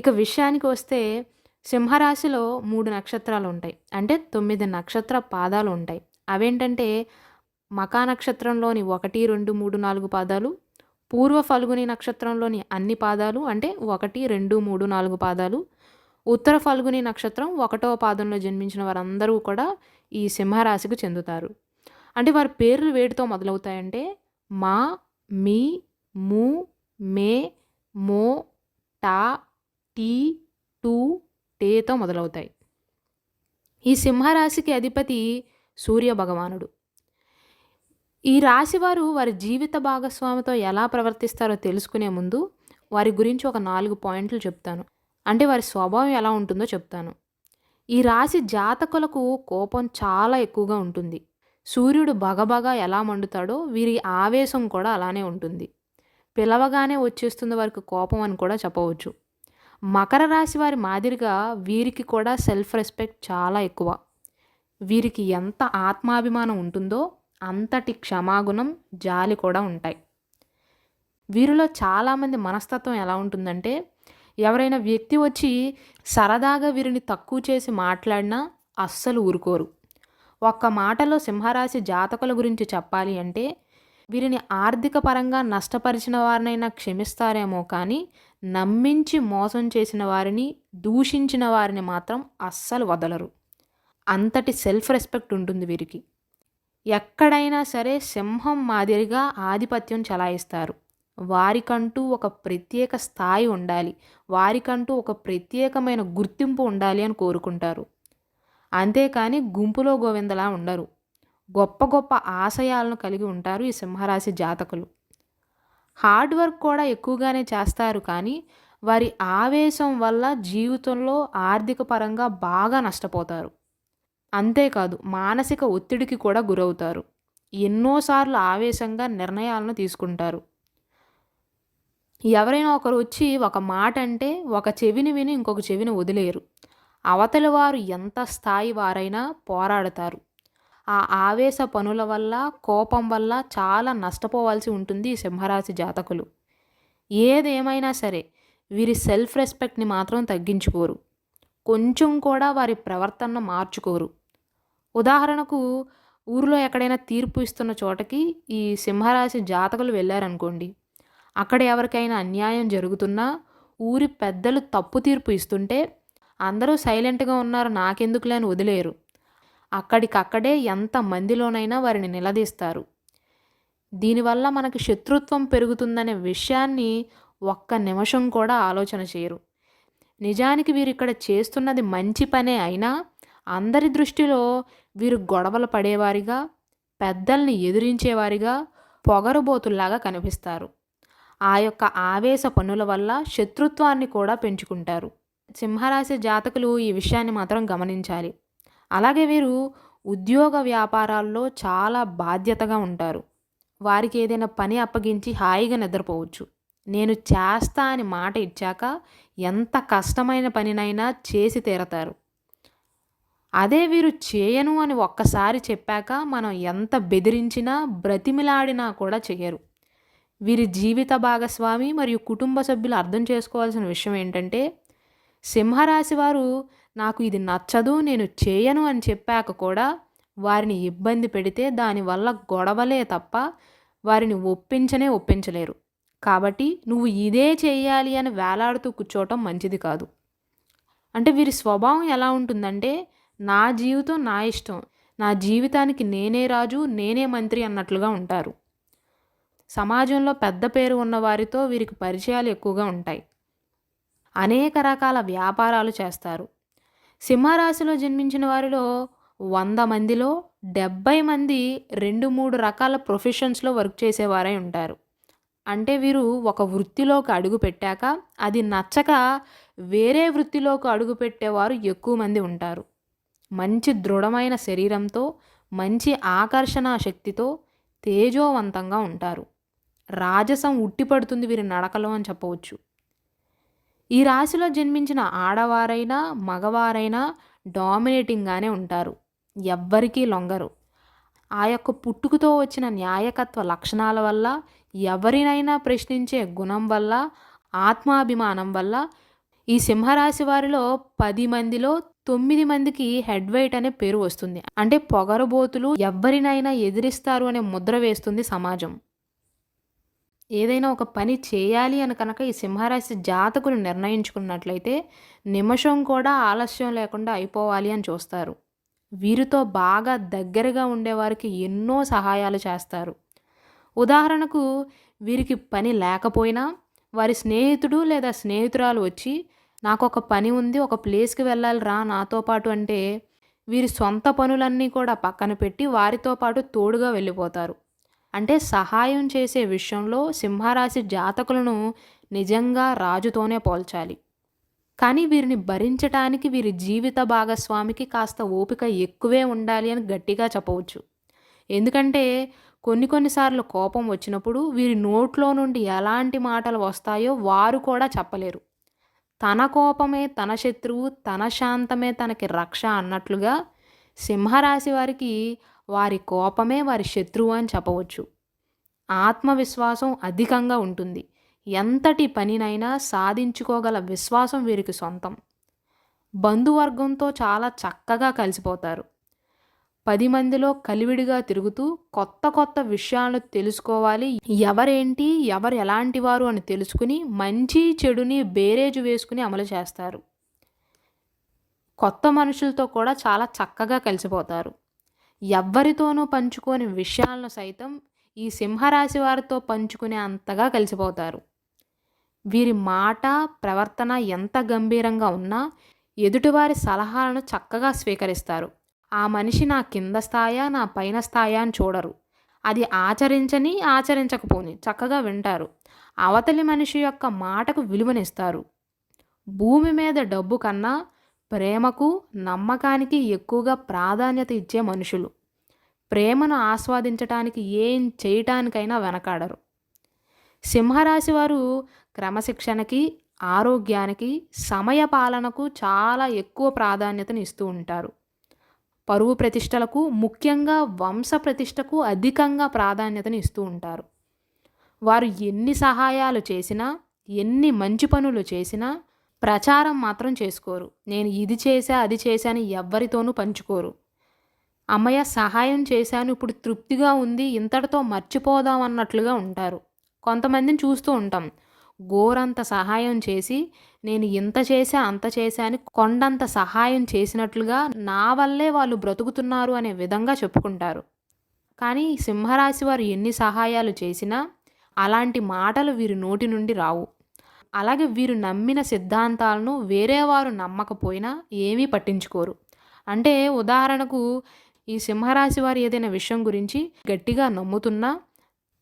ఇక విషయానికి వస్తే సింహరాశిలో మూడు నక్షత్రాలు ఉంటాయి. అంటే తొమ్మిది నక్షత్ర పాదాలు ఉంటాయి. అవేంటంటే మకా నక్షత్రంలోని ఒకటి రెండు మూడు నాలుగు పాదాలు పూర్వ ఫల్గుని నక్షత్రంలోని అన్ని పాదాలు అంటే ఒకటి రెండు మూడు నాలుగు పాదాలు ఉత్తర ఫల్గుని నక్షత్రం ఒకటవ పాదంలో జన్మించిన వారందరూ కూడా ఈ సింహరాశికి చెందుతారు. అంటే వారి పేర్లు వేటితో మొదలవుతాయంటే మా మీ ము మే మో టా టీ టూ టేతో మొదలవుతాయి. ఈ సింహరాశికి అధిపతి సూర్య భగవానుడు. ఈ రాశివారు వారి జీవిత భాగస్వామితో ఎలా ప్రవర్తిస్తారో తెలుసుకునే ముందు వారి గురించి ఒక నాలుగు పాయింట్లు చెప్తాను. అంటే వారి స్వభావం ఎలా ఉంటుందో చెప్తాను. ఈ రాశి జాతకులకు కోపం చాలా ఎక్కువగా ఉంటుంది. సూర్యుడు బగబగా ఎలా మండుతాడో వీరి ఆవేశం కూడా అలానే ఉంటుంది. పిలవగానే వచ్చేస్తుంది వారికి కోపం అని కూడా చెప్పవచ్చు. మకర రాశి వారి మాదిరిగా వీరికి కూడా సెల్ఫ్ రెస్పెక్ట్ చాలా ఎక్కువ. వీరికి ఎంత ఆత్మాభిమానం ఉంటుందో అంతటి క్షమాగుణం జాలి కూడా ఉంటాయి. వీరిలో చాలామంది మనస్తత్వం ఎలా ఉంటుందంటే ఎవరైనా వ్యక్తి వచ్చి సరదాగా వీరిని తక్కువ చేసి మాట్లాడినా అస్సలు ఊరుకోరు. ఒక్క మాటలో సింహరాశి జాతకుల గురించి చెప్పాలి అంటే వీరిని ఆర్థిక పరంగా నష్టపరిచిన వారినైనా క్షమిస్తారేమో కానీ నమ్మించి మోసం చేసిన వారిని దూషించిన వారిని మాత్రం అస్సలు వదలరు. అంతటి సెల్ఫ్ రెస్పెక్ట్ ఉంటుంది వీరికి. ఎక్కడైనా సరే సింహం మాదిరిగా ఆధిపత్యం చలాయిస్తారు. వారికంటూ ఒక ప్రత్యేక స్థాయి ఉండాలి. వారికంటూ ఒక ప్రత్యేకమైన గుర్తింపు ఉండాలి అని కోరుకుంటారు. అంతేకాని గుంపులో గోవిందలా ఉండరు. గొప్ప గొప్ప ఆశయాలను కలిగి ఉంటారు ఈ సింహరాశి జాతకులు. హార్డ్ వర్క్ కూడా ఎక్కువగానే చేస్తారు. కానీ వారి ఆవేశం వల్ల జీవితంలో ఆర్థిక పరంగా బాగా నష్టపోతారు. అంతేకాదు మానసిక ఒత్తిడికి కూడా గురవుతారు. ఎన్నోసార్లు ఆవేశంగా నిర్ణయాలను తీసుకుంటారు. ఎవరైనా ఒకరు వచ్చి ఒక మాట అంటే ఒక చెవిని విని ఇంకొక చెవిని వదిలేరు. అవతలి వారు ఎంత స్థాయి వారైనా పోరాడతారు. ఆ ఆవేశ పనుల వల్ల కోపం వల్ల చాలా నష్టపోవాల్సి ఉంటుంది సింహరాశి జాతకులు. ఏదేమైనా సరే వీరి సెల్ఫ్ రెస్పెక్ట్ని మాత్రం తగ్గించుకోరు. కొంచెం కూడా వారి ప్రవర్తనను మార్చుకోరు. ఉదాహరణకు ఊరిలో ఎక్కడైనా తీర్పు ఇస్తున్న చోటకి ఈ సింహరాశి జాతకులు వెళ్ళారనుకోండి. అక్కడ ఎవరికైనా అన్యాయం జరుగుతున్నా ఊరి పెద్దలు తప్పు తీర్పు ఇస్తుంటే అందరూ సైలెంట్గా ఉన్నారు నాకెందుకులే అని వదిలేరు. అక్కడికక్కడే ఎంత మందిలోనైనా వారిని నిలదీస్తారు. దీనివల్ల మనకి శత్రుత్వం పెరుగుతుందనే విషయాన్ని ఒక్క నిమిషం కూడా ఆలోచన చేయరు. నిజానికి వీరు ఇక్కడ చేస్తున్నది మంచి పనే అయినా అందరి దృష్టిలో వీరు గొడవలు పడేవారిగా పెద్దల్ని ఎదిరించేవారిగా పొగరుబోతుల్లాగా కనిపిస్తారు. ఆ యొక్క ఆవేశ పనుల వల్ల శత్రుత్వాన్ని కూడా పెంచుకుంటారు. సింహరాశి జాతకులు ఈ విషయాన్ని మాత్రం గమనించాలి. అలాగే వీరు ఉద్యోగ వ్యాపారాల్లో చాలా బాధ్యతగా ఉంటారు. వారికి ఏదైనా పని అప్పగించి హాయిగా నిద్రపోవచ్చు. నేను చేస్తా అని మాట ఇచ్చాక ఎంత కష్టమైన పనినైనా చేసి తీరతారు. అదే వీరు చేయను అని ఒక్కసారి చెప్పాక మనం ఎంత బెదిరించినా బ్రతిమిలాడినా కూడా చేయరు వీరి జీవిత భాగస్వామి మరియు కుటుంబ సభ్యులు అర్థం చేసుకోవాల్సిన విషయం ఏంటంటే సింహరాశి వారు నాకు ఇది నచ్చదు నేను చేయను అని చెప్పాక కూడా వారిని ఇబ్బంది పెడితే దానివల్ల గొడవలే తప్ప వారిని ఒప్పించనే ఒప్పించలేరు. కాబట్టి నువ్వు ఇదే చేయాలి అని వేలాడుతూ కూర్చోవటం మంచిది కాదు. అంటే వీరి స్వభావం ఎలా ఉంటుందంటే నా జీవితం నా ఇష్టం. నా జీవితానికి నేనే రాజు నేనే మంత్రి అన్నట్లుగా ఉంటారు. సమాజంలో పెద్ద పేరు ఉన్న వారితో వీరికి పరిచయాలు ఎక్కువగా ఉంటాయి. అనేక రకాల వ్యాపారాలు చేస్తారు. సింహరాశిలో జన్మించిన వారిలో వంద మందిలో డెబ్బై మంది రెండు మూడు రకాల ప్రొఫెషన్స్లో వర్క్ చేసేవారై ఉంటారు. అంటే వీరు ఒక వృత్తిలోకి అడుగు పెట్టాక అది నచ్చక వేరే వృత్తిలోకి అడుగు పెట్టేవారు ఎక్కువ మంది ఉంటారు. మంచి దృఢమైన శరీరంతో మంచి ఆకర్షణ శక్తితో తేజోవంతంగా ఉంటారు. రాజసం ఉట్టిపడుతుంది వీరి నడకలో అని చెప్పవచ్చు. ఈ రాశిలో జన్మించిన ఆడవారైనా మగవారైనా డామినేటింగ్గానే ఉంటారు ఎవ్వరికీ లొంగరు ఆ యొక్క పుట్టుకతో వచ్చిన న్యాయకత్వ లక్షణాల వల్ల ఎవరినైనా ప్రశ్నించే గుణం వల్ల ఆత్మాభిమానం వల్ల ఈ సింహరాశి వారిలో పది మందిలో తొమ్మిది మందికి హెడ్ వెయిట్ అనే పేరు వస్తుంది. అంటే పొగరబోతులు ఎవరినైనా ఎదిరిస్తారు అనే ముద్ర వేస్తుంది సమాజం. ఏదైనా ఒక పని చేయాలి అని కనుక ఈ సింహరాశి జాతకులు నిర్ణయించుకున్నట్లయితే నిమిషం కూడా ఆలస్యం లేకుండా అయిపోవాలి అని చూస్తారు. వీరితో బాగా దగ్గరగా ఉండేవారికి ఎన్నో సహాయాలు చేస్తారు. ఉదాహరణకు వీరికి పని లేకపోయినా వారి స్నేహితుడు లేదా స్నేహితురాలు వచ్చి నాకు ఒక పని ఉంది ఒక ప్లేస్‌కి వెళ్ళాలి రా నాతో పాటు అంటే వీరి సొంత పనులన్నీ కూడా పక్కన పెట్టి వారితో పాటు తోడుగా వెళ్ళిపోతారు. అంటే సహాయం చేసే విషయంలో సింహరాశి జాతకులను నిజంగా రాజుతోనే పోల్చాలి. కానీ వీరిని భరించటానికి వీరి జీవిత భాగస్వామికి కాస్త ఓపిక ఎక్కువే ఉండాలి అని గట్టిగా చెప్పవచ్చు. ఎందుకంటే కొన్ని కొన్నిసార్లు కోపం వచ్చినప్పుడు వీరి నోట్లో నుండి ఎలాంటి మాటలు వస్తాయో వారు కూడా చెప్పలేరు. తన కోపమే తన శత్రువు, తన శాంతమే తనకి రక్ష అన్నట్లుగా సింహరాశి వారికి వారి కోపమే వారి శత్రువు అని చెప్పవచ్చు. ఆత్మవిశ్వాసం అధికంగా ఉంటుంది. ఎంతటి పనినైనా సాధించుకోగల విశ్వాసం వీరికి సొంతం. బంధువర్గంతో చాలా చక్కగా కలిసిపోతారు. పది మందిలో కలివిడిగా తిరుగుతూ కొత్త కొత్త విషయాలను తెలుసుకోవాలి. ఎవరేంటి, ఎవరు ఎలాంటి వారు అని తెలుసుకుని మంచి, చెడుని బేరేజు వేసుకుని అమలు చేస్తారు. కొత్త మనుషులతో కూడా చాలా చక్కగా కలిసిపోతారు. ఎవ్వరితోనూ పంచుకోని విషయాలను సైతం ఈ సింహరాశి వారితో పంచుకునే అంతగా కలిసిపోతారు. వీరి మాట, ప్రవర్తన ఎంత గంభీరంగా ఉన్నా ఎదుటివారి సలహాలను చక్కగా స్వీకరిస్తారు. ఆ మనిషి నా కింద స్థాయా, నా పైన స్థాయా అని చూడరు. అది ఆచరించని ఆచరించకపోని చక్కగా వింటారు. అవతలి మనిషి యొక్క మాటకు విలువనిస్తారు. భూమి మీద డబ్బు కన్నా ప్రేమకు, నమ్మకానికి ఎక్కువగా ప్రాధాన్యత ఇచ్చే మనుషులు. ప్రేమను ఆస్వాదించటానికి ఏం చేయటానికైనా వెనకాడరు. సింహరాశి వారు క్రమశిక్షణకి, ఆరోగ్యానికి, సమయ పాలనకు చాలా ఎక్కువ ప్రాధాన్యతను ఇస్తూ ఉంటారు. పరువు ప్రతిష్టలకు, ముఖ్యంగా వంశ ప్రతిష్టకు అధికంగా ప్రాధాన్యతను ఇస్తూ ఉంటారు. వారు ఎన్ని సహాయాలు చేసినా, ఎన్ని మంచి పనులు చేసినా ప్రచారం మాత్రం చేసుకోరు. నేను ఇది చేశా, అది చేశాను ఎవ్వరితోనూ పంచుకోరు. అమ్మయ్య సహాయం చేశాను ఇప్పుడు తృప్తిగా ఉంది ఇంతటితో మర్చిపోదాం అన్నట్లుగా ఉంటారు. కొంతమందిని చూస్తూ ఉంటాం. గోరంత సహాయం చేసి నేను ఇంత చేశా, అంత చేశాను కొండంత సహాయం చేసినట్లుగా నా వల్లే వాళ్ళు బ్రతుకుతున్నారు అనే విధంగా చెప్పుకుంటారు. కానీ సింహరాశి వారు ఎన్ని సహాయాలు చేసినా అలాంటి మాటలు వీరి నోటి నుండి రావు. అలాగే వీరు నమ్మిన సిద్ధాంతాలను వేరేవారు నమ్మకపోయినా ఏమీ పట్టించుకోరు. అంటే ఉదాహరణకు ఈ సింహరాశి వారు ఏదైనా విషయం గురించి గట్టిగా నమ్ముతున్నా,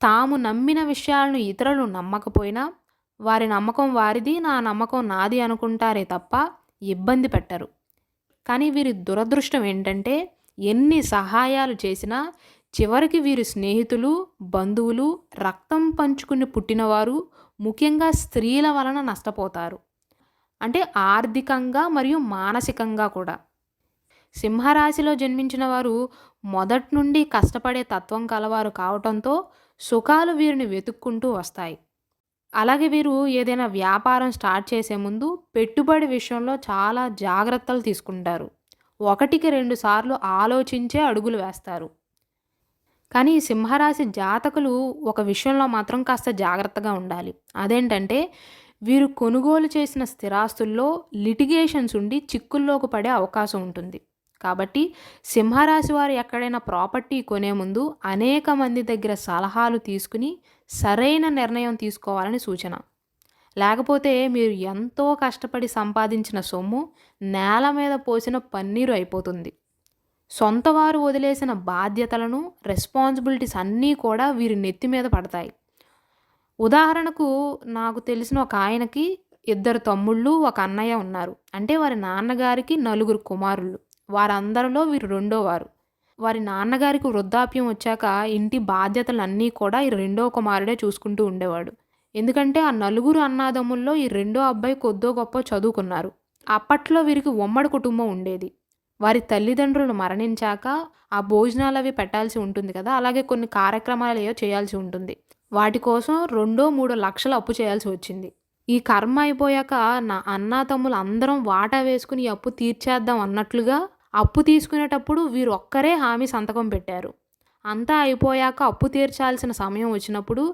తాము నమ్మిన విషయాలను ఇతరులు నమ్మకపోయినా వారి నమ్మకం వారిది, నా నమ్మకం నాది అనుకుంటారే తప్ప ఇబ్బంది పెట్టరు. కానీ వీరి దురదృష్టం ఏంటంటే ఎన్ని సహాయాలు చేసినా చివరికి వీరి స్నేహితులు, బంధువులు, రక్తం పంచుకుని పుట్టినవారు, ముఖ్యంగా స్త్రీల వలన నష్టపోతారు. అంటే ఆర్థికంగా మరియు మానసికంగా కూడా. సింహరాశిలో జన్మించిన వారు మొదట్నుండి కష్టపడే తత్వం కలవారు కావటంతో సుఖాలు వీరిని వెతుక్కుంటూ వస్తాయి. అలాగే వీరు ఏదైనా వ్యాపారం స్టార్ట్ చేసే ముందు పెట్టుబడి విషయంలో చాలా జాగ్రత్తలు తీసుకుంటారు. ఒకటికి రెండు సార్లు ఆలోచించే అడుగులు వేస్తారు. కానీ ఈ సింహరాశి జాతకులు ఒక విషయంలో మాత్రం కాస్త జాగ్రత్తగా ఉండాలి. అదేంటంటే వీరు కొనుగోలు చేసిన స్థిరాస్తుల్లో లిటిగేషన్స్ ఉండి చిక్కుల్లోకి పడే అవకాశం ఉంటుంది. కాబట్టి సింహరాశి వారు ఎక్కడైనా ప్రాపర్టీ కొనే ముందు అనేక మంది దగ్గర సలహాలు తీసుకుని సరైన నిర్ణయం తీసుకోవాలని సూచన. లేకపోతే మీరు ఎంతో కష్టపడి సంపాదించిన సొమ్ము నేల మీద పోసిన పన్నీరు అయిపోతుంది. సొంత వారు వదిలేసిన బాధ్యతలను, రెస్పాన్సిబిలిటీస్ అన్నీ కూడా వీరి నెత్తి మీద పడతాయి. ఉదాహరణకు నాకు తెలిసిన ఒక ఆయనకి ఇద్దరు తమ్ముళ్ళు, ఒక అన్నయ్య ఉన్నారు. అంటే వారి నాన్నగారికి నలుగురు కుమారులు. వారందరిలో వీరు రెండోవారు. వారి నాన్నగారికి వృద్ధాప్యం వచ్చాక ఇంటి బాధ్యతలన్నీ కూడా ఈ రెండో కుమారుడే చూసుకుంటూ ఉండేవాడు. ఎందుకంటే ఆ నలుగురు అన్నాదమ్ముల్లో ఈ రెండో అబ్బాయి కొద్దో గొప్పో చదువుకున్నారు. అప్పట్లో వీరికి ఉమ్మడి కుటుంబం ఉండేది. వారి తల్లిదండ్రులు మరణించాక ఆ భోజనాలు అవి పెట్టాల్సి ఉంటుంది కదా! అలాగే కొన్ని కార్యక్రమాలు ఏవో చేయాల్సి ఉంటుంది. వాటి కోసం రెండో, మూడో లక్షలు అప్పు చేయాల్సి వచ్చింది. ఈ కర్మ అయిపోయాక నా అన్న తమ్ములు అందరం వాటా వేసుకుని ఈ అప్పు తీర్చేద్దాం అన్నట్లుగా అప్పు తీసుకునేటప్పుడు వీరు ఒక్కరే హామీ సంతకం పెట్టారు అంతా అయిపోయాక అప్పు తీర్చాల్సిన సమయం వచ్చినప్పుడు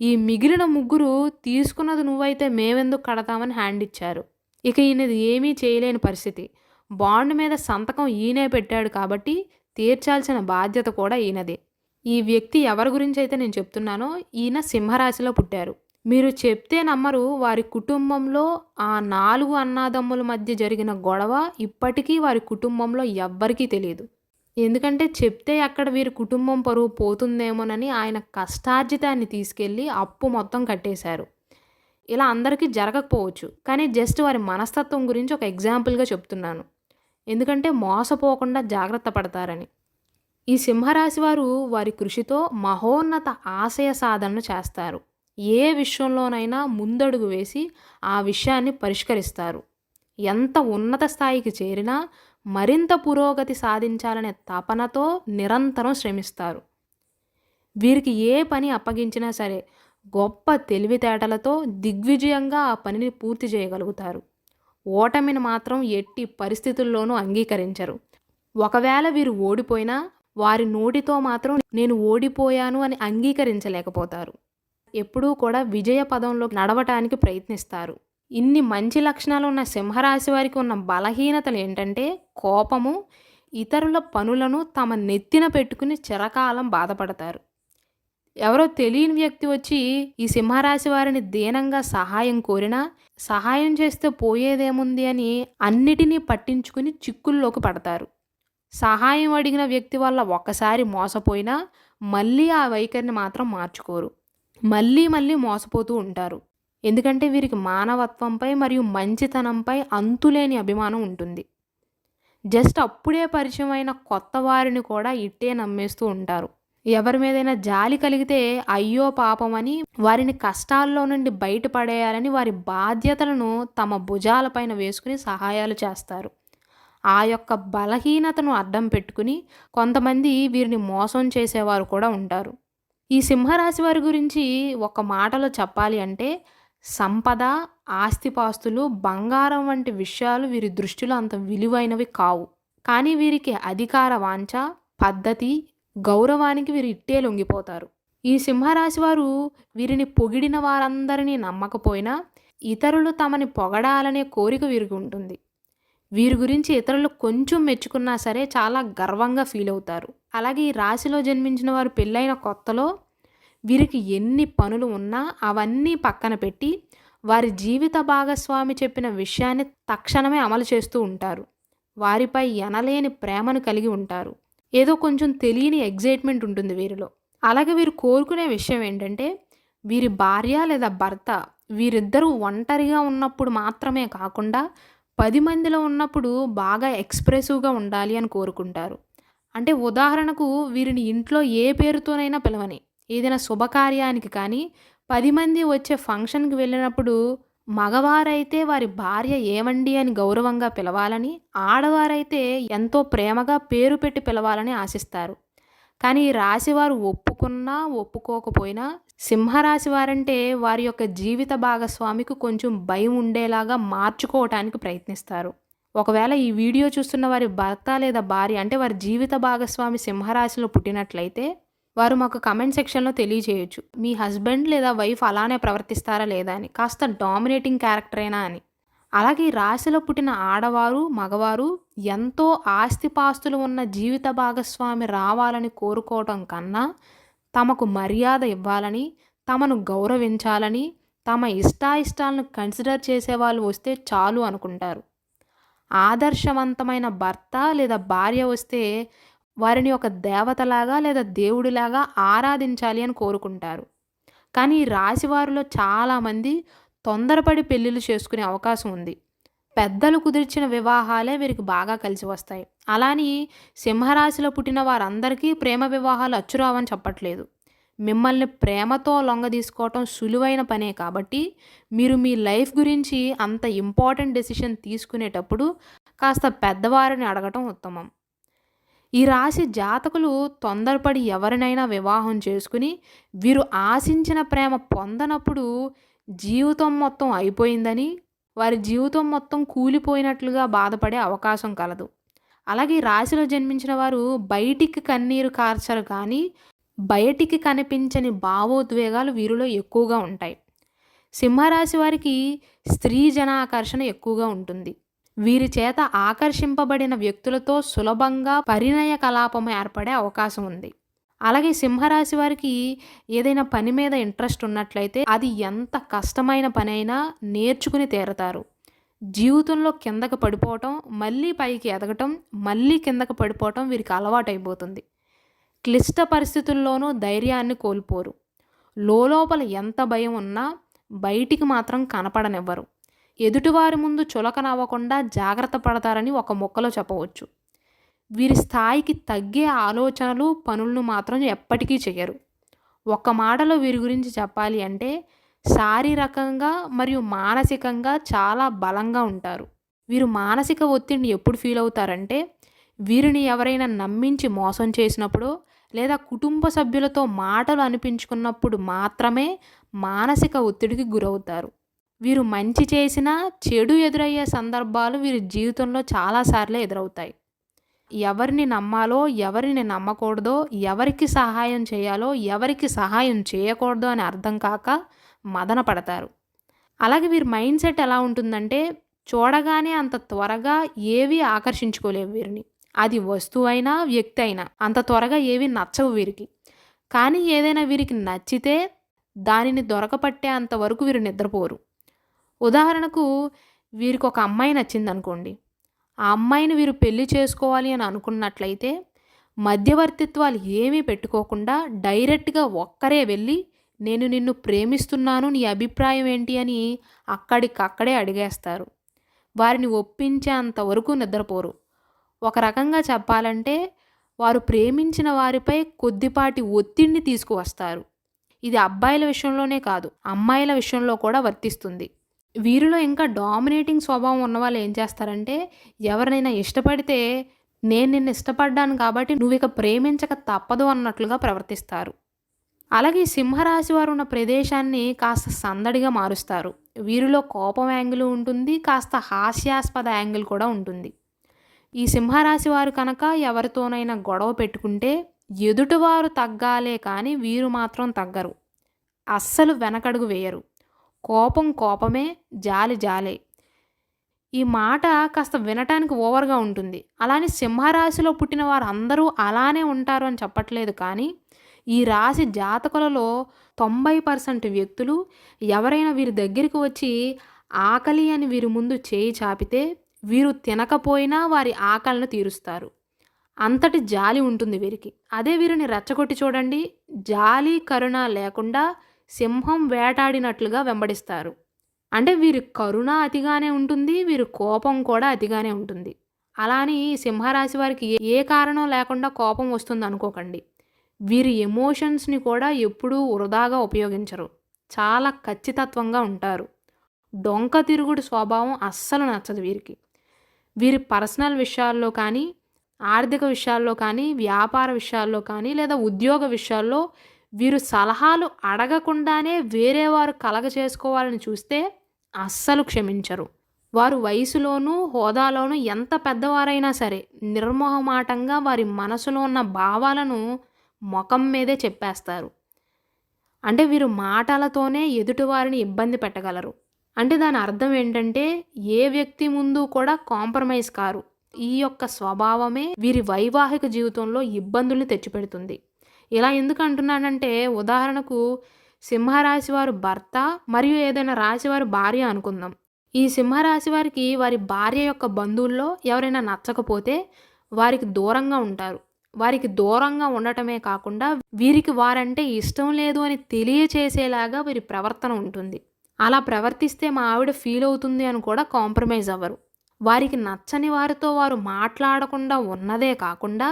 ఈ మిగిలిన ముగ్గురు తీసుకున్నది నువ్వైతే మేమెందుకు కడతామని హ్యాండ్ ఇచ్చారు ఇక ఈయనది ఏమీ చేయలేని పరిస్థితి బాండ్ మీద సంతకం ఈయనే పెట్టాడు కాబట్టి తీర్చాల్సిన బాధ్యత కూడా ఈయనదే. ఈ వ్యక్తి ఎవరి గురించి అయితే నేను చెప్తున్నానో ఈయన సింహరాశిలో పుట్టారు. మీరు చెప్తే నమ్మరు వారి కుటుంబంలో ఆ నాలుగు అన్నాదమ్ముల మధ్య జరిగిన గొడవ ఇప్పటికీ వారి కుటుంబంలో ఎవ్వరికీ తెలియదు. ఎందుకంటే చెప్తే అక్కడ వీరి కుటుంబం పరువు పోతుందేమోనని ఆయన కష్టార్జితాన్ని తీసుకెళ్ళి అప్పు మొత్తం కట్టేశారు. ఇలా అందరికీ జరగకపోవచ్చు. కానీ జస్ట్ వారి మనస్తత్వం గురించి ఒక ఎగ్జాంపుల్గా చెప్తున్నాను. ఎందుకంటే మోసపోకుండా జాగ్రత్త పడతారని. ఈ సింహరాశి వారు వారి కృషితో మహోన్నత ఆశయ సాధనను చేస్తారు. ఏ విషయంలోనైనా ముందడుగు వేసి ఆ విషయాన్ని పరిష్కరిస్తారు. ఎంత ఉన్నత స్థాయికి చేరినా మరింత పురోగతి సాధించాలనే తపనతో నిరంతరం శ్రమిస్తారు. వీరికి ఏ పని అప్పగించినా సరే గొప్ప తెలివితేటలతో దిగ్విజయంగా ఆ పనిని పూర్తి చేయగలుగుతారు. ఓటమిని మాత్రం ఎట్టి పరిస్థితుల్లోనూ అంగీకరించరు. ఒకవేళ వీరు ఓడిపోయినా వారి నోటితో మాత్రం నేను ఓడిపోయాను అని అంగీకరించలేకపోతారు. ఎప్పుడూ కూడా విజయ పదంలో నడవటానికి ప్రయత్నిస్తారు. ఇన్ని మంచి లక్షణాలు ఉన్న సింహరాశి వారికి ఉన్న బలహీనతలు ఏంటంటే కోపము ఇతరుల పనులను తమ నెత్తిన పెట్టుకుని చిరకాలం బాధపడతారు. ఎవరో తెలియని వ్యక్తి వచ్చి ఈ సింహరాశి వారిని దీనంగా సహాయం కోరినా సహాయం చేస్తే పోయేదేముంది అని అన్నిటినీ పట్టించుకుని చిక్కుల్లోకి పడతారు. సహాయం అడిగిన వ్యక్తి వల్ల ఒక్కసారి మోసపోయినా మళ్ళీ ఆ వైఖరిని మాత్రం మార్చుకోరు. మళ్ళీ మళ్ళీ మోసపోతూ ఉంటారు. ఎందుకంటే వీరికి మానవత్వంపై మరియు మంచితనంపై అంతులేని అభిమానం ఉంటుంది. జస్ట్ అప్పుడే పరిచయం అయిన కొత్త వారిని కూడా ఇట్టే నమ్మేస్తూ ఉంటారు. ఎవరి మీదైనా జాలి కలిగితే అయ్యో పాపం అని వారిని కష్టాల్లో నుండి బయటపడేయాలని వారి బాధ్యతలను తమ భుజాలపైన వేసుకుని సహాయాలు చేస్తారు. ఆ యొక్క బలహీనతను అడ్డం పెట్టుకుని కొంతమంది వీరిని మోసం చేసేవారు కూడా ఉంటారు. ఈ సింహరాశి వారి గురించి ఒక మాటలో చెప్పాలి అంటే సంపద ఆస్తిపాస్తులు బంగారం వంటి విషయాలు వీరి దృష్టిలో అంత విలువైనవి కావు. కానీ వీరికి అధికార వాంఛ పద్ధతి గౌరవానికి వీరు ఇట్టే లొంగిపోతారు. ఈ సింహరాశి వారు వీరిని పొగిడిన వారందరినీ నమ్మకపోయినా ఇతరులు తమని పొగడాలనే కోరిక వీరికి ఉంటుంది. వీరి గురించి ఇతరులు కొంచెం మెచ్చుకున్నా సరే చాలా గర్వంగా ఫీల్ అవుతారు. అలాగే ఈ రాశిలో జన్మించిన వారు పెళ్ళైన కొత్తలో వీరికి ఎన్ని పనులు ఉన్నా అవన్నీ పక్కన పెట్టి వారి జీవిత భాగస్వామి చెప్పిన విషయాన్ని తక్షణమే అమలు చేస్తూ ఉంటారు. వారిపై ఎనలేని ప్రేమను కలిగి ఉంటారు. ఏదో కొంచెం తెలియని ఎగ్జైట్మెంట్ ఉంటుంది వీరిలో. అలాగే వీరు కోరుకునే విషయం ఏంటంటే వీరి భార్య లేదా భర్త వీరిద్దరూ ఒంటరిగా ఉన్నప్పుడు మాత్రమే కాకుండా పది మందిలో ఉన్నప్పుడు బాగా ఎక్స్ప్రెసివ్గా ఉండాలి అని కోరుకుంటారు. అంటే ఉదాహరణకు వీరిని ఇంట్లో ఏ పేరుతోనైనా పిలవని ఏదైనా శుభకార్యానికి కానీ పది మంది వచ్చే ఫంక్షన్కి వెళ్ళినప్పుడు మగవారైతే వారి భార్య ఏమండి అని గౌరవంగా పిలవాలని ఆడవారైతే ఎంతో ప్రేమగా పేరు పెట్టి పిలవాలని ఆశిస్తారు. కానీ ఈ రాశివారు ఒప్పుకున్నా ఒప్పుకోకపోయినా సింహరాశి వారంటే వారి యొక్క జీవిత భాగస్వామికి కొంచెం భయం ఉండేలాగా మార్చుకోవటానికి ప్రయత్నిస్తారు. ఒకవేళ ఈ వీడియో చూస్తున్న వారి భర్త లేదా భార్య అంటే వారి జీవిత భాగస్వామి సింహరాశిలో పుట్టినట్లయితే వారు మాకు కమెంట్ సెక్షన్లో తెలియజేయచ్చు. మీ హస్బెండ్ లేదా వైఫ్ అలానే ప్రవర్తిస్తారా లేదా అని. కాస్త డామినేటింగ్ క్యారెక్టరేనా అని. అలాగే రాశిలో పుట్టిన ఆడవారు మగవారు ఎంతో ఆస్తిపాస్తులు ఉన్న జీవిత భాగస్వామి రావాలని కోరుకోవటం కన్నా తమకు మర్యాద ఇవ్వాలని తమను గౌరవించాలని తమ ఇష్టాయిష్టాలను కన్సిడర్ చేసే వాళ్ళు వస్తే చాలు అనుకుంటారు. ఆదర్శవంతమైన భర్త లేదా భార్య వస్తే వారిని ఒక దేవతలాగా లేదా దేవుడిలాగా ఆరాధించాలి అని కోరుకుంటారు. కానీ ఈ రాశివారిలో చాలామంది తొందరపడి పెళ్ళిళ్ళు చేసుకునే అవకాశం ఉంది. పెద్దలు కుదిర్చిన వివాహాలే వీరికి బాగా కలిసి వస్తాయి. అలాని సింహరాశిలో పుట్టిన వారందరికీ ప్రేమ వివాహాలు అచ్చురావని చెప్పట్లేదు. మిమ్మల్ని ప్రేమతో లొంగ తీసుకోవటం సులువైన పనే కాబట్టి మీరు మీ లైఫ్ గురించి అంత ఇంపార్టెంట్ డెసిషన్ తీసుకునేటప్పుడు కాస్త పెద్దవారిని అడగటం ఉత్తమం. ఈ రాశి జాతకులు తొందరపడి ఎవరినైనా వివాహం చేసుకుని వీరు ఆశించిన ప్రేమ పొందనప్పుడు జీవితం మొత్తం అయిపోయిందని వారి జీవితం మొత్తం కూలిపోయినట్లుగా బాధపడే అవకాశం కలదు. అలాగే రాశిలో జన్మించిన వారు బయటికి కన్నీరు కార్చరు కానీ బయటికి కనిపించని భావోద్వేగాలు వీరిలో ఎక్కువగా ఉంటాయి. సింహరాశి వారికి స్త్రీ జనాకర్షణ ఎక్కువగా ఉంటుంది. వీరి చేత ఆకర్షింపబడిన వ్యక్తులతో సులభంగా పరిణయ కలాపం ఏర్పడే అవకాశం ఉంది. అలాగే సింహరాశి వారికి ఏదైనా పని మీద ఇంట్రెస్ట్ ఉన్నట్లయితే అది ఎంత కష్టమైన పని అయినా నేర్చుకుని తీరతారు. జీవితంలో కిందకు పడిపోవటం మళ్ళీ పైకి ఎదగటం మళ్ళీ కిందకు పడిపోవటం వీరికి అలవాటైపోతుంది. క్లిష్ట పరిస్థితుల్లోనూ ధైర్యాన్ని కోల్పోరు. లోపల ఎంత భయం ఉన్నా బయటికి మాత్రం కనపడనివ్వరు. ఎదుటివారి ముందు చులకనవ్వకుండా జాగ్రత్త పడతారని ఒక మొక్కలో చెప్పవచ్చు. వీరి స్థాయికి తగ్గే ఆలోచనలు పనులను మాత్రం ఎప్పటికీ చేయరు ఒక్క మాటలో వీరి గురించి చెప్పాలి అంటే శారీరకంగా మరియు మానసికంగా చాలా బలంగా ఉంటారు. వీరు మానసిక ఒత్తిడిని ఎప్పుడు ఫీల్ అవుతారంటే వీరిని ఎవరైనా నమ్మించి మోసం చేసినప్పుడు లేదా కుటుంబ సభ్యులతో మాటలు అనిపించుకున్నప్పుడు మాత్రమే మానసిక ఒత్తిడికి గురవుతారు. వీరు మంచి చేసినా చెడు ఎదురయ్యే సందర్భాలు వీరి జీవితంలో చాలాసార్లు ఎదురవుతాయి. ఎవరిని నమ్మాలో ఎవరిని నమ్మకూడదో ఎవరికి సహాయం చేయాలో ఎవరికి సహాయం చేయకూడదో అని అర్థం కాక మదన పడతారు. అలాగే వీరి మైండ్ సెట్ ఎలా ఉంటుందంటే చూడగానే అంత త్వరగా ఏవి ఆకర్షించుకోలేవు వీరిని. అది వస్తువు అయినా వ్యక్తి అయినా అంత త్వరగా ఏవి నచ్చవు వీరికి. కానీ ఏదైనా వీరికి నచ్చితే దానిని దొరకపట్టే అంతవరకు వీరు నిద్రపోరు. ఉదాహరణకు వీరికి ఒక అమ్మాయి నచ్చింది అనుకోండి ఆ అమ్మాయిని వీరు పెళ్ళి చేసుకోవాలి అని అనుకున్నట్లయితే మధ్యవర్తిత్వాలు ఏమీ పెట్టుకోకుండా డైరెక్ట్గా ఒక్కరే వెళ్ళి నేను నిన్ను ప్రేమిస్తున్నాను నీ అభిప్రాయం ఏంటి అని అక్కడికక్కడే అడిగేస్తారు. వారిని ఒప్పించేంత వరకు నిద్రపోరు. ఒక రకంగా చెప్పాలంటే వారు ప్రేమించిన వారిపై కొద్దిపాటి ఒత్తిడిని తీసుకువస్తారు. ఇది అబ్బాయిల విషయంలోనే కాదు అమ్మాయిల విషయంలో కూడా వర్తిస్తుంది. వీరిలో ఇంకా డామినేటింగ్ స్వభావం ఉన్న వాళ్ళు ఏం చేస్తారంటే ఎవరినైనా ఇష్టపడితే నేను నిన్ను ఇష్టపడ్డాను కాబట్టి నువ్వు ఇక ప్రేమించక తప్పదు అన్నట్లుగా ప్రవర్తిస్తారు. అలాగే సింహరాశి వారు ఉన్న ప్రదేశాన్ని కాస్త సందడిగా మారుస్తారు. వీరిలో కోపం యాంగిల్ ఉంటుంది కాస్త హాస్యాస్పద యాంగిల్ కూడా ఉంటుంది. ఈ సింహరాశి వారు కనుక ఎవరితోనైనా గొడవ పెట్టుకుంటే ఎదుటివారు తగ్గాలే కానీ వీరు మాత్రం తగ్గరు. అస్సలు వెనకడుగు వేయరు. కోపం కోపమే జాలి జాలే. ఈ మాట కాస్త వినటానికి ఓవర్గా ఉంటుంది. అలానే సింహరాశిలో పుట్టిన వారు అందరూ అలానే ఉంటారు అని చెప్పట్లేదు కానీ ఈ రాశి జాతకులలో తొంభై పర్సెంట్ వ్యక్తులు ఎవరైనా వీరి దగ్గరికి వచ్చి ఆకలి అని వీరి ముందు చేయి చాపితే వీరు తినకపోయినా వారి ఆకలిని తీరుస్తారు. అంతటి జాలి ఉంటుంది వీరికి. అదే వీరిని రెచ్చగొట్టి చూడండి. జాలి కరుణ లేకుండా సింహం వేటాడినట్లుగా వెంబడిస్తారు. అంటే వీరి కరుణ అతిగానే ఉంటుంది వీరి కోపం కూడా అతిగానే ఉంటుంది. అలాని సింహరాశి వారికి ఏ కారణం లేకుండా కోపం వస్తుంది అనుకోకండి. వీరి ఎమోషన్స్ని కూడా ఎప్పుడూ వృధాగా ఉపయోగించరు. చాలా ఖచ్చితత్వంగా ఉంటారు. డొంక తిరుగుడు స్వభావం అస్సలు నచ్చదు వీరికి. వీరి పర్సనల్ విషయాల్లో కానీ ఆర్థిక విషయాల్లో కానీ వ్యాపార విషయాల్లో కానీ లేదా ఉద్యోగ విషయాల్లో వీరు సలహాలు అడగకుండానే వేరే వారు కలగ చేసుకోవాలని చూస్తే అస్సలు క్షమించరు. వారు వయసులోనూ హోదాలోనూ ఎంత పెద్దవారైనా సరే నిర్మోహమాటంగా వారి మనసులో ఉన్న భావాలను ముఖం మీదే చెప్పేస్తారు. అంటే వీరు మాటలతోనే ఎదుటివారిని ఇబ్బంది పెట్టగలరు. అంటే దాని అర్థం ఏంటంటే ఏ వ్యక్తి ముందు కూడా కాంప్రమైజ్ కారు. ఈ యొక్క స్వభావమే వీరి వైవాహిక జీవితంలో ఇబ్బందుల్ని తెచ్చిపెడుతుంది. ఇలా ఎందుకు అంటున్నానంటే ఉదాహరణకు సింహరాశి వారు భర్త మరియు ఏదైనా రాశి వారు భార్య అనుకుందాం. ఈ సింహరాశి వారికి వారి భార్య యొక్క బంధువుల్లో ఎవరైనా నచ్చకపోతే వారికి దూరంగా ఉంటారు. వారికి దూరంగా ఉండటమే కాకుండా వీరికి వారంటే ఇష్టం లేదు అని తెలియచేసేలాగా వీరి ప్రవర్తన ఉంటుంది. అలా ప్రవర్తిస్తే మా ఆవిడ ఫీల్ అవుతుంది అని కూడా కాంప్రమైజ్ అవ్వరు. వారికి నచ్చని వారితో వారు మాట్లాడకుండా ఉన్నదే కాకుండా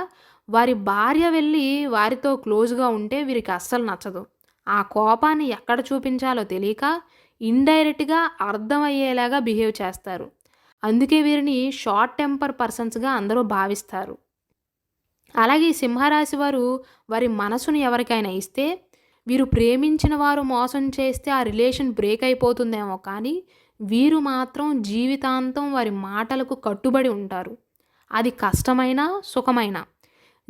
వారి భార్య వెళ్ళి వారితో క్లోజ్గా ఉంటే వీరికి అస్సలు నచ్చదు. ఆ కోపాన్ని ఎక్కడ చూపించాలో తెలియక ఇండైరెక్ట్గా అర్థమయ్యేలాగా బిహేవ్ చేస్తారు. అందుకే వీరిని షార్ట్ టెంపర్ పర్సన్స్గా అందరూ భావిస్తారు. అలాగే సింహరాశి వారు వారి మనసును ఎవరికైనా ఇస్తే వీరు ప్రేమించిన వారు మోసం చేస్తే ఆ రిలేషన్ బ్రేక్ అయిపోతుందేమో కానీ వీరు మాత్రం జీవితాంతం వారి మాటలకు కట్టుబడి ఉంటారు. అది కష్టమైనా సుఖమైనా.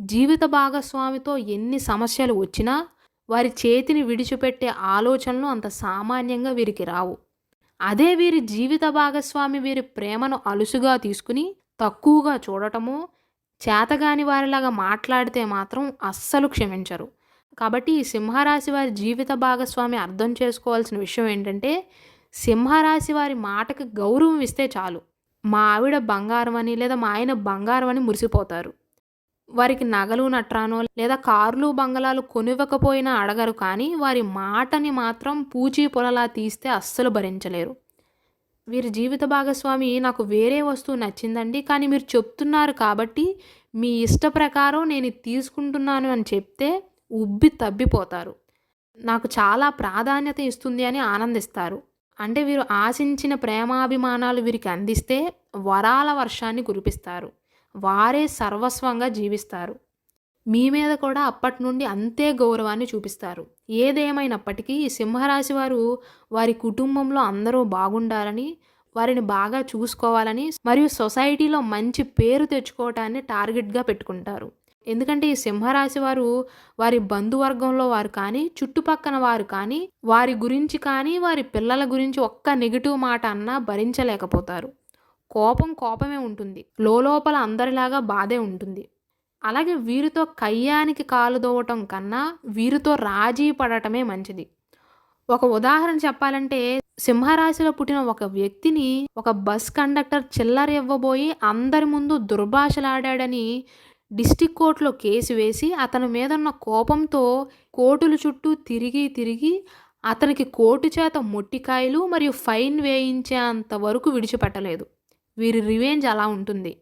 జీవిత భాగస్వామితో ఎన్ని సమస్యలు వచ్చినా వారి చేతిని విడిచిపెట్టే ఆలోచనలు అంత సామాన్యంగా వీరికి రావు. అదే వీరి జీవిత భాగస్వామి వీరి ప్రేమను అలుసుగా తీసుకుని తక్కువగా చూడటము చేతగాని వారిలాగా మాట్లాడితే మాత్రం అస్సలు క్షమించరు. కాబట్టి ఈ సింహరాశి వారి జీవిత భాగస్వామి అర్థం చేసుకోవాల్సిన విషయం ఏంటంటే సింహరాశి వారి మాటకి గౌరవం ఇస్తే చాలు. మా ఆవిడ బంగారం అని లేదా మా ఆయన బంగారం అని మురిసిపోతారు. వారికి నగలు నట్రానో లేదా కార్లు బంగళాలు కొనివ్వకపోయినా అడగరు కానీ వారి మాటని మాత్రం పూచీ పొలలా తీస్తే అస్సలు భరించలేరు. వీరి జీవిత భాగస్వామి నాకు వేరే వస్తువు నచ్చిందండి కానీ మీరు చెప్తున్నారు కాబట్టి మీ ఇష్ట ప్రకారం నేను తీసుకుంటున్నాను అని చెప్తే ఉబ్బి తబ్బిపోతారు. నాకు చాలా ప్రాధాన్యత ఇస్తుంది అని ఆనందిస్తారు. అంటే వీరు ఆశించిన ప్రేమాభిమానాలు వీరికి అందిస్తే వరాల వర్షాన్ని కురిపిస్తారు. వారే సర్వస్వంగా జీవిస్తారు. మీ మీద కూడా అప్పటి నుండి అంతే గౌరవాన్ని చూపిస్తారు. ఏదేమైనప్పటికీ ఈ సింహరాశి వారు వారి కుటుంబంలో అందరూ బాగుండాలని వారిని బాగా చూసుకోవాలని మరియు సొసైటీలో మంచి పేరు తెచ్చుకోవటాన్ని టార్గెట్గా పెట్టుకుంటారు. ఎందుకంటే ఈ సింహరాశి వారు వారి బంధువర్గంలో వారు కానీ చుట్టుపక్కన వారు కానీ వారి గురించి కానీ వారి పిల్లల గురించి ఒక్క నెగిటివ్ మాట అన్నా భరించలేకపోతారు. కోపం కోపమే ఉంటుంది. లోపల అందరిలాగా బాధే ఉంటుంది. అలాగే వీరితో కయ్యానికి కాలు దోవటం కన్నా వీరితో రాజీ పడటమే మంచిది. ఒక ఉదాహరణ చెప్పాలంటే సింహరాశిలో పుట్టిన ఒక వ్యక్తిని ఒక బస్ కండక్టర్ చిల్లర ఇవ్వబోయి అందరి ముందు దుర్భాషలాడాడని డిస్టిక్ కోర్టులో కేసు వేసి అతని మీద ఉన్న కోపంతో కోర్టుల చుట్టూ తిరిగి తిరిగి అతనికి కోర్టు చేత మొట్టికాయలు మరియు ఫైన్ వేయించేంత వరకు విడిచిపెట్టలేదు. వీరి రివెంజ్ అలా ఉంటుంది.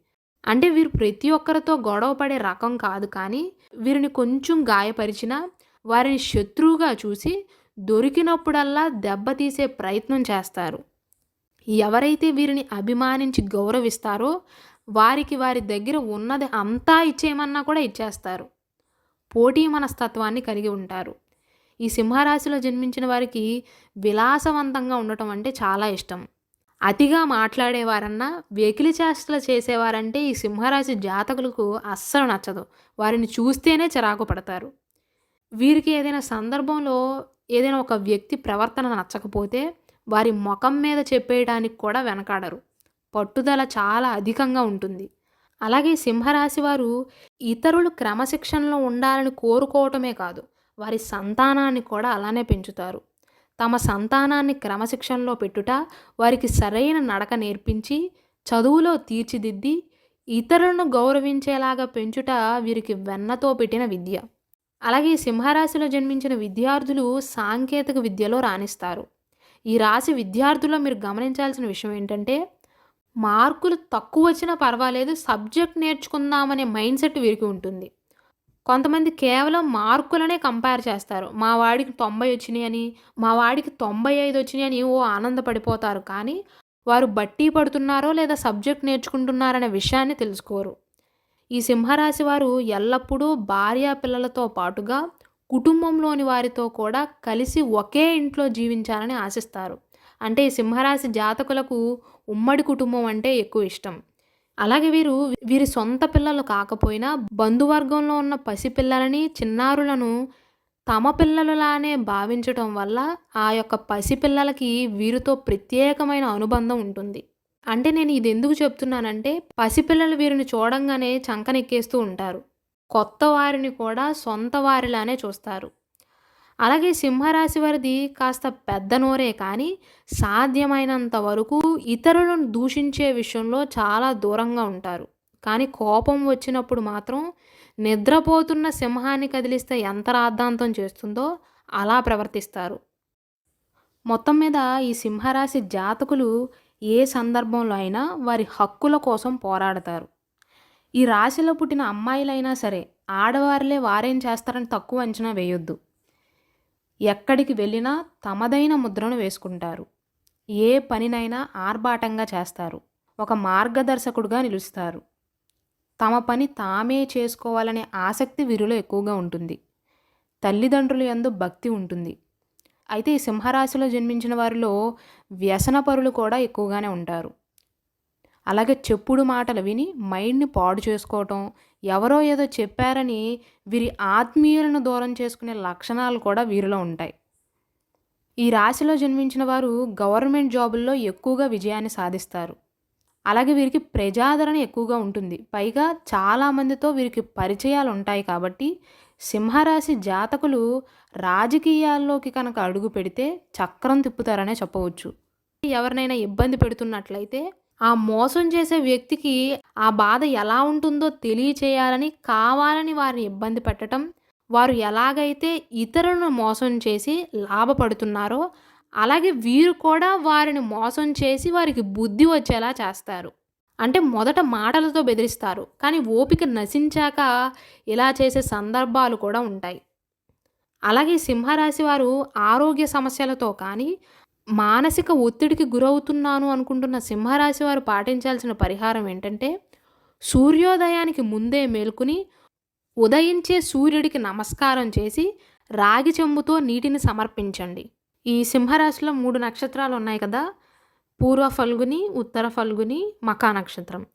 అంటే వీరు ప్రతి ఒక్కరితో గొడవ పడే రకం కాదు కానీ వీరిని కొంచెం గాయపరిచినా వారిని శత్రువుగా చూసి దొరికినప్పుడల్లా దెబ్బతీసే ప్రయత్నం చేస్తారు. ఎవరైతే వీరిని అభిమానించి గౌరవిస్తారో వారికి వారి దగ్గర ఉన్నది అంతా ఇచ్చేయమన్నా కూడా ఇచ్చేస్తారు. పోటీ మనస్తత్వాన్ని కలిగి ఉంటారు. ఈ సింహరాశిలో జన్మించిన వారికి విలాసవంతంగా ఉండటం అంటే చాలా ఇష్టం. అతిగా మాట్లాడేవారన్నా వెకిలి చేష్టలు చేసేవారంటే ఈ సింహరాశి జాతకులకు అస్సలు నచ్చదు. వారిని చూస్తేనే చిరాకు పడతారు. వీరికి ఏదైనా సందర్భంలో ఏదైనా ఒక వ్యక్తి ప్రవర్తన నచ్చకపోతే వారి ముఖం మీద చెప్పేయడానికి కూడా వెనకాడరు. పట్టుదల చాలా అధికంగా ఉంటుంది. అలాగే సింహరాశి వారు ఇతరులు క్రమశిక్షణలో ఉండాలని కోరుకోవటమే కాదు వారి సంతానాన్ని కూడా అలానే పెంచుతారు. తమ సంతానాన్ని క్రమశిక్షణలో పెట్టుట వారికి సరైన నడక నేర్పించి చదువులో తీర్చిదిద్ది ఇతరులను గౌరవించేలాగా పెంచుట వీరికి వెన్నతో పెట్టిన విద్య. అలాగే సింహరాశిలో జన్మించిన విద్యార్థులు సాంకేతిక విద్యలో రాణిస్తారు. ఈ రాశి విద్యార్థుల్లో మీరు గమనించాల్సిన విషయం ఏంటంటే మార్కులు తక్కువ వచ్చినా పర్వాలేదు సబ్జెక్ట్ నేర్చుకుందామనే మైండ్ సెట్ వీరికి ఉంటుంది. కొంతమంది కేవలం మార్కులనే కంపేర్ చేస్తారు. మా వాడికి తొంభై వచ్చినాయని మా వాడికి తొంభై ఐదు వచ్చినాయని అని ఓ ఆనందపడిపోతారు. కానీ వారు బట్టి పడుతున్నారో లేదా సబ్జెక్ట్ నేర్చుకుంటున్నారనే విషయాన్ని తెలుసుకోరు. ఈ సింహరాశి వారు ఎల్లప్పుడూ భార్య పిల్లలతో పాటుగా కుటుంబంలోని వారితో కూడా కలిసి ఒకే ఇంట్లో జీవించాలని ఆశిస్తారు. అంటే ఈ సింహరాశి జాతకులకు ఉమ్మడి కుటుంబం అంటే ఎక్కువ ఇష్టం. అలాగే వీరు వీరి సొంత పిల్లలు కాకపోయినా బంధువర్గంలో ఉన్న పసిపిల్లలని చిన్నారులను తమ పిల్లలలానే భావించటం వల్ల ఆ యొక్క పసిపిల్లలకి వీరితో ప్రత్యేకమైన అనుబంధం ఉంటుంది. అంటే నేను ఇది ఎందుకు చెప్తున్నానంటే పసిపిల్లలు వీరిని చూడంగానే చంకనెక్కేస్తూ ఉంటారు. కొత్త వారిని కూడా సొంత వారిలానే చూస్తారు. అలాగే సింహరాశి వారిది కాస్త పెద్ద నోరే కానీ సాధ్యమైనంత వరకు ఇతరులను దూషించే విషయంలో చాలా దూరంగా ఉంటారు. కానీ కోపం వచ్చినప్పుడు మాత్రం నిద్రపోతున్న సింహాన్ని కదిలిస్తే ఎంత రాద్ధాంతం చేస్తుందో అలా ప్రవర్తిస్తారు. మొత్తం మీద ఈ సింహరాశి జాతకులు ఏ సందర్భంలో అయినా వారి హక్కుల కోసం పోరాడతారు. ఈ రాశిలో పుట్టిన అమ్మాయిలైనా సరే ఆడవారిలే వారేం చేస్తారని తక్కువ అంచనా వేయొద్దు. ఎక్కడికి వెళ్ళినా తమదైన ముద్రను వేసుకుంటారు. ఏ పనినైనా ఆర్భాటంగా చేస్తారు. ఒక మార్గదర్శకుడుగా నిలుస్తారు. తమ పని తామే చేసుకోవాలనే ఆసక్తి వీరిలో ఎక్కువగా ఉంటుంది. తల్లిదండ్రుల యందు భక్తి ఉంటుంది. అయితే ఈ సింహరాశిలో జన్మించిన వారిలో వ్యసనపరులు కూడా ఎక్కువగానే ఉంటారు. అలాగే చెప్పుడు మాటలు విని మైండ్ని పాడు చేసుకోవటం ఎవరో ఏదో చెప్పారని వీరి ఆత్మీయులను దూరం చేసుకునే లక్షణాలు కూడా వీరిలో ఉంటాయి. ఈ రాశిలో జన్మించిన వారు గవర్నమెంట్ జాబుల్లో ఎక్కువగా విజయాన్ని సాధిస్తారు. అలాగే వీరికి ప్రజాదరణ ఎక్కువగా ఉంటుంది. పైగా చాలామందితో వీరికి పరిచయాలు ఉంటాయి కాబట్టి సింహరాశి జాతకులు రాజకీయాల్లోకి కనుక అడుగు పెడితే చక్రం తిప్పుతారనే చెప్పవచ్చు. ఎవరినైనా ఇబ్బంది పెడుతున్నట్లయితే ఆ మోసం చేసే వ్యక్తికి ఆ బాధ ఎలా ఉంటుందో తెలియచేయాలని కావాలని వారిని ఇబ్బంది పెట్టడం వారు ఎలాగైతే ఇతరులను మోసం చేసి లాభపడుతున్నారో అలాగే వీరు కూడా వారిని మోసం చేసి వారికి బుద్ధి వచ్చేలా చేస్తారు. అంటే మొదట మాటలతో బెదిరిస్తారు కానీ ఓపిక నశించాక ఇలా చేసే సందర్భాలు కూడా ఉంటాయి. అలాగే సింహరాశి వారు ఆరోగ్య సమస్యలతో కానీ మానసిక ఒత్తిడికి గురవుతున్నాను అనుకుంటున్న సింహరాశి వారు పాటించాల్సిన పరిహారం ఏంటంటే సూర్యోదయానికి ముందే మేల్కొని ఉదయించే సూర్యుడికి నమస్కారం చేసి రాగి చెంబుతో నీటిని సమర్పించండి. ఈ సింహరాశిలో మూడు నక్షత్రాలు ఉన్నాయి కదా పూర్వ ఫల్గుని ఉత్తర ఫల్గుని మకా నక్షత్రం.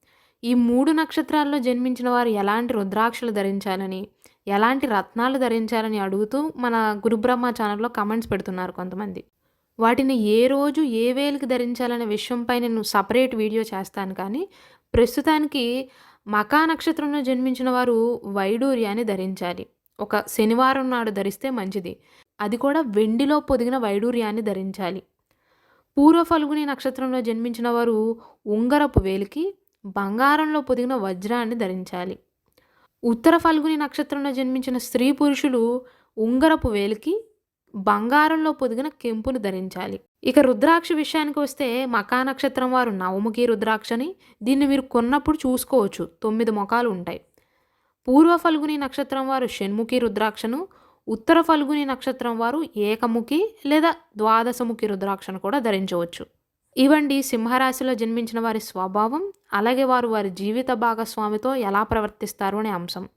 ఈ మూడు నక్షత్రాల్లో జన్మించిన వారు ఎలాంటి రుద్రాక్షలు ధరించాలని ఎలాంటి రత్నాలు ధరించాలని అడుగుతూ మన గురుబ్రహ్మ ఛానల్లో కమెంట్స్ పెడుతున్నారు కొంతమంది. వాటిని ఏ రోజు ఏ వేలుకి ధరించాలనే విషయంపై నేను సపరేట్ వీడియో చేస్తాను. కానీ ప్రస్తుతానికి మకా నక్షత్రంలో జన్మించిన వారు వైడూర్యాన్ని ధరించాలి. ఒక శనివారం నాడు ధరిస్తే మంచిది. అది కూడా వెండిలో పొదిగిన వైడూర్యాన్ని ధరించాలి. పూర్వ ఫల్గుని నక్షత్రంలో జన్మించిన వారు ఉంగరపు వేలికి బంగారంలో పొదిగిన వజ్రాన్ని ధరించాలి. ఉత్తర ఫల్గుని నక్షత్రంలో జన్మించిన స్త్రీ పురుషులు ఉంగరపు వేలికి బంగారంలో పొదిగిన కెంపును ధరించాలి. ఇక రుద్రాక్ష విషయానికి వస్తే మకా నక్షత్రం వారు నవముఖి రుద్రాక్షని దీన్ని మీరు కొన్నప్పుడు చూసుకోవచ్చు. తొమ్మిది ముఖాలు ఉంటాయి. పూర్వ ఫల్గుని నక్షత్రం వారు షణ్ముఖి రుద్రాక్షను ఉత్తర ఫల్గుని నక్షత్రం వారు ఏకముఖి లేదా ద్వాదశముఖి రుద్రాక్షను కూడా ధరించవచ్చు. ఇవండి సింహరాశిలో జన్మించిన వారి స్వభావం అలాగే వారు వారి జీవిత భాగస్వామితో ఎలా ప్రవర్తిస్తారు అనే అంశం.